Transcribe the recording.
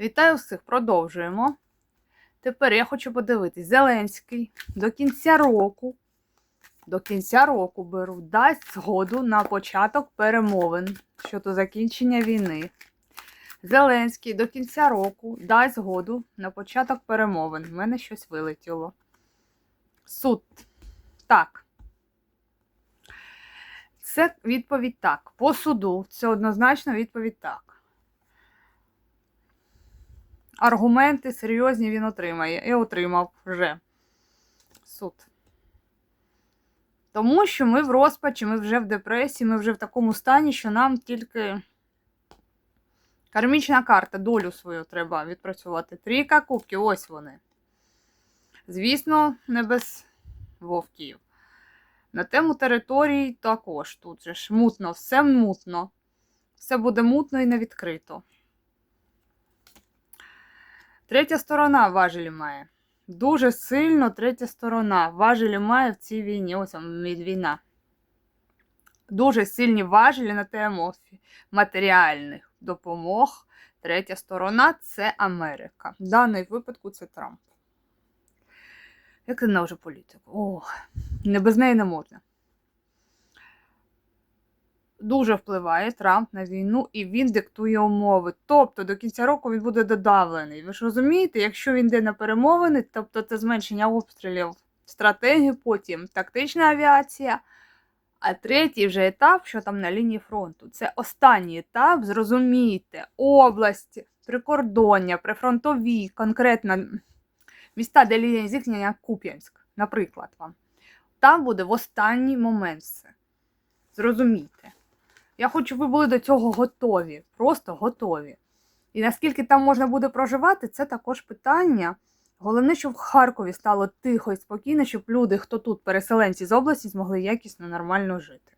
Вітаю всіх, продовжуємо. Тепер я хочу подивитись, Зеленський до кінця року, до кінця року беру, дасть згоду на початок перемовин щодо закінчення війни. Зеленський до кінця року дасть згоду на початок перемовин. В мене щось вилетіло. Суд. Так. Це відповідь так. По суду це однозначно відповідь так. Аргументи серйозні він отримає. І отримав вже суд. Тому що ми в розпачі, ми вже в депресії, ми вже в такому стані, що нам тільки кармічна карта, долю свою треба відпрацювати. Трійка кубків, ось вони. Звісно, не без вовків. На тему територій також тут же ж мутно, все мутно. Все буде мутно і не відкрито. Третя сторона важелі має. Дуже сильно третя сторона важелі має в цій війні. Ось війна. Дуже сильні важелі на тему матеріальних допомог. Третя сторона це Америка. В даному випадку це Трамп. Як ти вже політику? Ох, не без неї не можна. Дуже впливає Трамп на війну і він диктує умови. Тобто до кінця року він буде додавлений. Ви ж розумієте, якщо він йде на перемовини, тобто це зменшення обстрілів, стратегії, потім тактична авіація. А третій вже етап, що там на лінії фронту, це останній етап, зрозумійте, області, прикордоння, прифронтові, конкретно міста, де лінія зіткнення Куп'янськ, наприклад вам. Там буде в останній момент все. Зрозумійте. Я хочу, щоб ви були до цього готові, просто готові. І наскільки там можна буде проживати, це також питання. Головне, щоб в Харкові стало тихо і спокійно, щоб люди, хто тут, переселенці з області, змогли якісно, нормально жити.